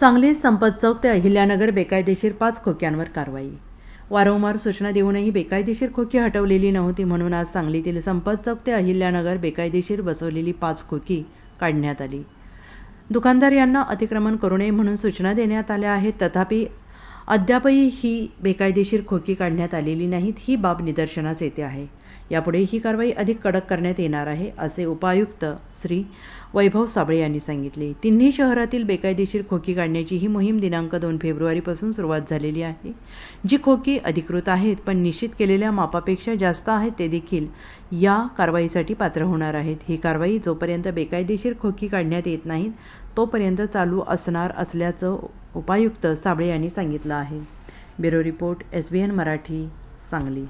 सांगली संपत चौक ते अहिल्यानगर बेकायदेशीर पाच खोक्यांवर कारवाई. वारंवार सूचना देऊनही बेकायदेशीर खोकी हटवलेली नव्हती म्हणून आज सांगलीतील संपत चौक ते अहिल्यानगर बेकायदेशीर बसवलेली पाच खोकी काढण्यात आली. दुकानदार यांना अतिक्रमण करू नये म्हणून सूचना देण्यात आल्या आहेत. तथापि अद्यापही ही बेकायदेशीर खोकी काढण्यात आलेली नाहीत. ही बाब निदर्शनास येते आहे. यापुढे ही कारवाई अधिक कडक करण्यात येणार आहे असे उपायुक्त श्री वैभव साबळे यांनी सांगितले. तिन्ही शहरातील बेकायदेशीर खोकी काढण्याची ही मोहीम दिनांक दोन फेब्रुवारीपासून सुरुवात झालेली आहे. जी खोकी अधिकृत आहेत पण निश्चित केलेल्या मापापेक्षा जास्त आहेत ते देखील या कारवाईसाठी पात्र होणार आहेत. ही कारवाई जोपर्यंत बेकायदेशीर खोकी काढण्यात येत नाहीत तोपर्यंत चालू असणार असल्याचं उपायुक्त साबळे यांनी सांगितलं आहे. Bureau report S B N Marathi Sangli.